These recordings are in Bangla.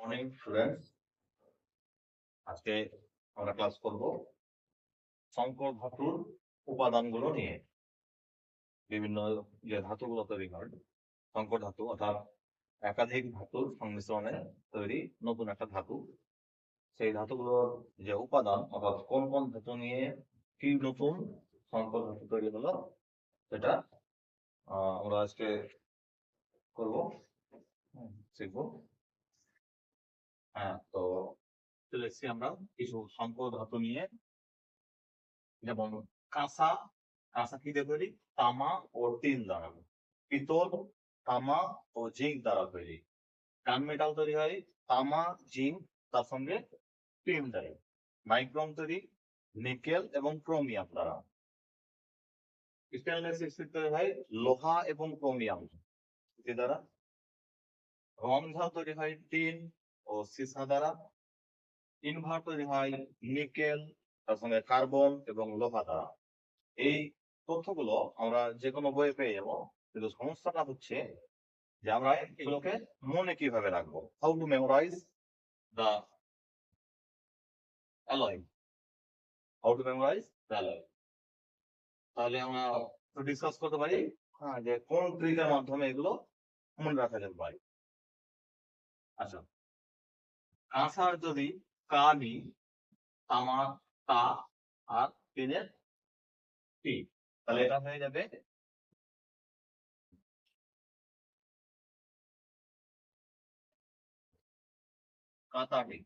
মর্নিং স্টুডেন্টস আজকে আমরা ক্লাস করব সংকর ধাতুর উপাদানগুলো নিয়ে। বিভিন্ন যে ধাতুগুলো তৈরি হয় সংকর ধাতু অর্থাৎ একাধিক ধাতুর সংমিশ্রণে তৈরি নতুন একটা ধাতু। সেই ধাতুগুলোর যে উপাদান অর্থাৎ কোন কোন ধাতু নিয়ে কি নতুন সংকর ধাতু তৈরি হলো সেটা আহ, আমরা আজকে করব। হুম, শিখব। তো চলে এসেছি আমরা কিছু সম্পদ ধাতু নিয়ে। যেমন কাঁসা কাঁসা কি দিয়ে তৈরি? তামা ও টিন দ্বারা। পিতল, তামা ও জিঙ্ক দ্বারা তৈরি। কান মেটাল তৈরি হয়, তামা, জিঙ্ক, তার সঙ্গে টিন দ্বারা। মাইক্রোম তৈরি, নিকেল এবং ক্রোমিয়াম দ্বারা। স্টেনলেস স্টিল তৈরি হয়, লোহা এবং ক্রোমিয়াম দ্বারা। রমঝাল তৈরি হয়, টিন ও সীসা দ্বারা ইনভার্ট তৈরি হয় নিকেল তার সঙ্গে কার্বন এবং লোহা দ্বারা। এই তথ্যগুলো আমরা যে কোনো বইয়ে পেয়ে যাব। কিন্তু সমস্যাটা হচ্ছে যে আমরা এগুলোকে মনে কীভাবে রাখব? How to memorize the alloy how to memorize the alloy তাহলে আমরা ডিসকাস করতে পারি হ্যাঁ যে কোন ট্রিকের মাধ্যমে এগুলো মনে রাখা যেতে পারে। আচ্ছা। কাঁসার যদি কা নি তামার তা আর টিনের টি। তাহলে এটা হয়ে যাবে কাতাটি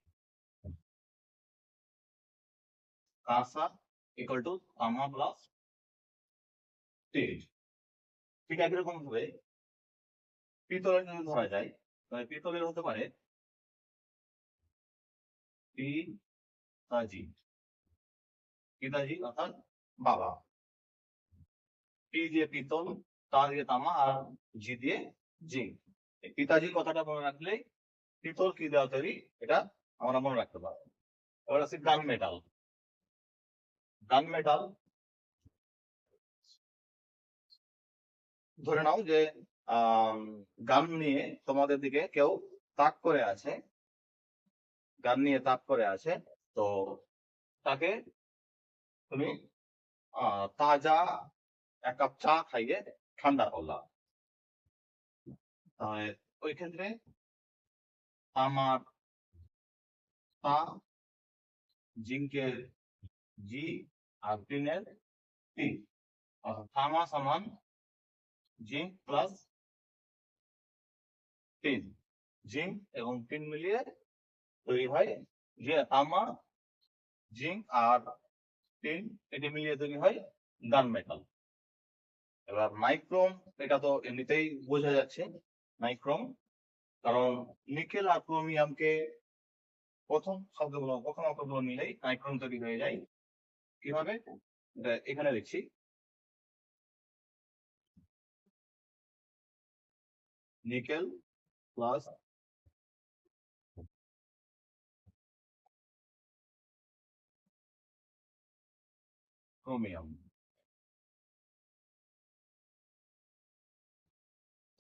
কাঁসা ইকুয়াল টু তামা প্লাস ঠিক একই রকম ভাবে পিতলের যদি ধরা যায়। তাহলে পিতলের হতে পারে পিতাজি পিতাজি অর্থাৎ বাবা। পি দিয়ে পিতল দিয়ে তামা, আর জি দিয়ে পিতাজি কথাটা মনে রাখলেই পিতল, কি দেওয়া তৈরি, এটা আমরা মনে রাখতে পারব। এবার আছে গান মেটাল। গান মেটাল ধরে নাও যে গান নিয়ে তোমাদের দিকে কেউ তাক করে আছে গান নিয়ে তাক করে আছে তো তাকে তুমি তাজা এক কাপ চা খাইয়ে ঠান্ডা তাহলে ওই ক্ষেত্রে আমার তা জিঙ্কের জি আর টিনের টি অর্থাৎ তামা সমান জিঙ্ক প্লাস টিন, জিঙ্ক এবং টিন মিলিয়ে তৈরি হয় যে তামা, জিঙ্ক আর টিন এটি মিলিয়ে তৈরি হয় গান মেটাল এবার নাইক্রোম এটা তো এমনিতেই বোঝা যাচ্ছে নাইক্রোম কারণ নিকেল আর ক্রোমিয়ামকে প্রথম শব্দগুলো, প্রথম অক্ষরগুলো মিলেই নাইক্রোম তৈরি হয়ে যায়। কীভাবে? এখানে দেখছি। নিকেল প্লাস ক্রোমিয়াম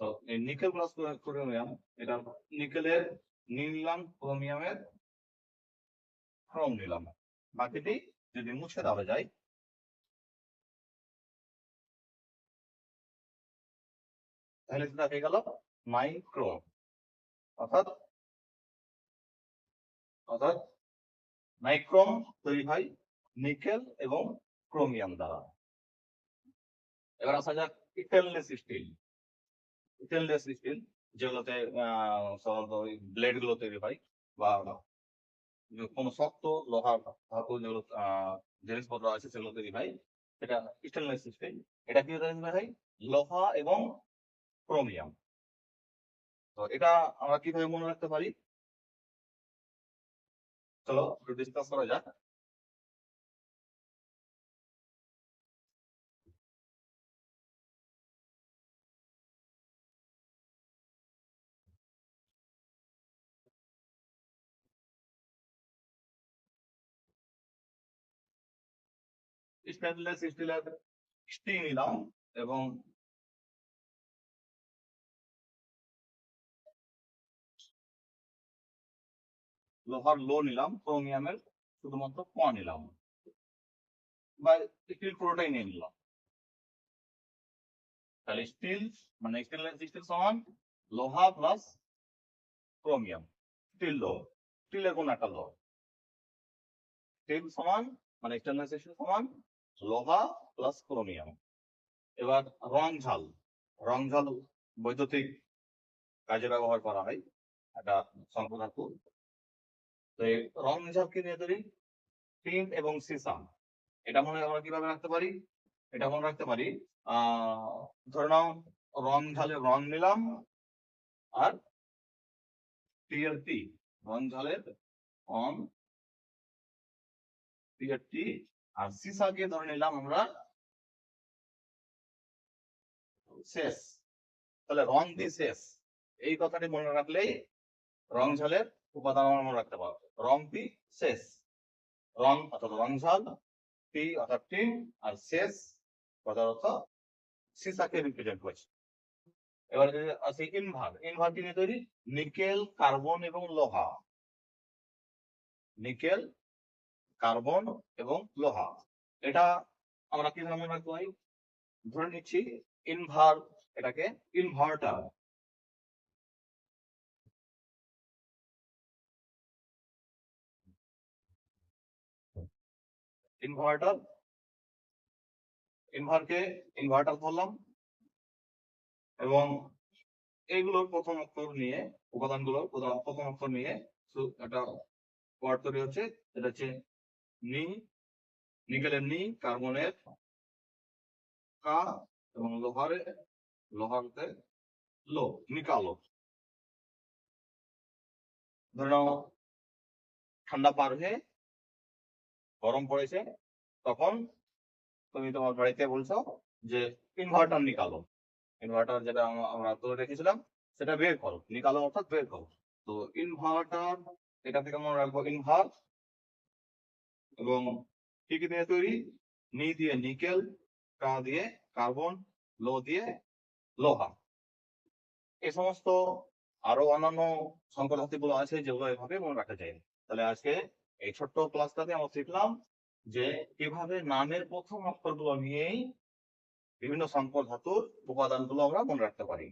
তো এই নিকেল প্লাস ক্রোমিয়াম এটা নিকেলের নিলাম ক্রোমিয়ামের ক্রোম নিলাম বাকিটি যদি মুছে দেওয়া যায় তাহলে সেটা হয়ে গেল মাইক্রোম অর্থাৎ অর্থাৎ নাইক্রোম তৈরি হয় নিকেল এবং ক্রোমিয়াম দ্বারা এবার আসা যাক স্টেনলেস স্টিল স্টেনলেস স্টিল যেগুলোতে সাধারণত ব্লেডগুলো তৈরি হয় বা কোনো শক্ত লোহার ধাতু যেগুলো জিনিসপত্র আছে সেগুলো তৈরি হয় সেটা স্টেনলেস স্টিল এটা কি তৈরি হয়? লোহা এবং ক্রোমিয়াম তো এটা আমরা কীভাবে মনে রাখতে পারি? চলো ডিসকাস করা যাক। স্টেনলেস স্টিলের স্টিল নিলাম এবং লোহার লো নিলাম ক্রোমিয়ামের শুধুমাত্র ক নিলাম। বা স্টিল পুরোটাই নিয়ে নিলাম। তাহলে স্টিল মানে স্টেনলেস স্টিল সমান লোহা প্লাস ক্রোমিয়াম স্টিল লো স্টিলের কোন একটা লো স্টিল সমান মানে স্টেনলেস স্টিল সমান লোহা প্লাস ক্রোমিয়াম এবার রং ঝাল রং ঝাল বৈদ্যুতিক কাজে ব্যবহার করা হয়, একটা সম্পদার্থ তো এই রং ঝালকে নিয়ে তৈরি টিন এবং সিসাম এটা মনে আমরা কীভাবে রাখতে পারি? এটা মনে রাখতে পারি আহ ধরে নাও রং ঝালের রং নিলাম আর টিএলটি রং ঝালের অন টিএলটি আর সিসাকে ধরে নিলাম আমরা শেষ। তাহলে রং দি শেষ। এই কথাটি মনে রাখলেই রং ঝালের উপাদান আমরা মনে রাখতে পারব। রং পি শেষ। রং অর্থাৎ রং ঝাল, পি অর্থাৎ টিন, আর শেষ প্রধানত সিসাকে রিপ্রেজেন্ট করছে। এবার আছে ইনভার ইনভার কি তৈরি? নিকেল, কার্বন এবং লোহা। নিকেল কার্বন এবং লোহা। এটা আমরা কীভাবে মনে রাখতে পারি ধরে নিচ্ছি ইনভার এটাকে ইনভার্টার ইনভার্টার ইনভারকে ইনভার্টার ধরলাম এবং এইগুলোর প্রথম অক্ষর নিয়ে উপাদানগুলোর প্রথম অক্ষর নিয়ে একটা ওয়ার্ড তৈরি হচ্ছে, এটা হচ্ছে নি নিকেলের নি কার্বনের কা এবং লোহারে লো নিকালো ধরে ঠান্ডা পার হয়ে গরম পড়েছে, তখন তুমি তোমার বাড়িতে বলছো যে ইনভার্টার নিকালো ইনভার্টার যেটা আম- আমরা তুলে রেখেছিলাম, সেটা বের করো। নিকালো অর্থাৎ বের করো। তো ইনভার্টার এটা থেকে মনে রাখব ইনভার্ট এবং কি কি দিয়ে তৈরি? নি দিয়ে নিকেল, কা দিয়ে কার্বন, লো দিয়ে লোহা। এই সমস্ত আরও অন্যান্য সংকরগুলো আছে যেগুলো এভাবে মনে রাখা যায় তাহলে আজকে এই ছোট্ট ক্লাসটাতে আমরা শিখলাম যে কীভাবে নামের প্রথম অক্ষরগুলো নিয়েই বিভিন্ন সংকর ধাতুর উপাদানগুলো আমরা মনে রাখতে পারি।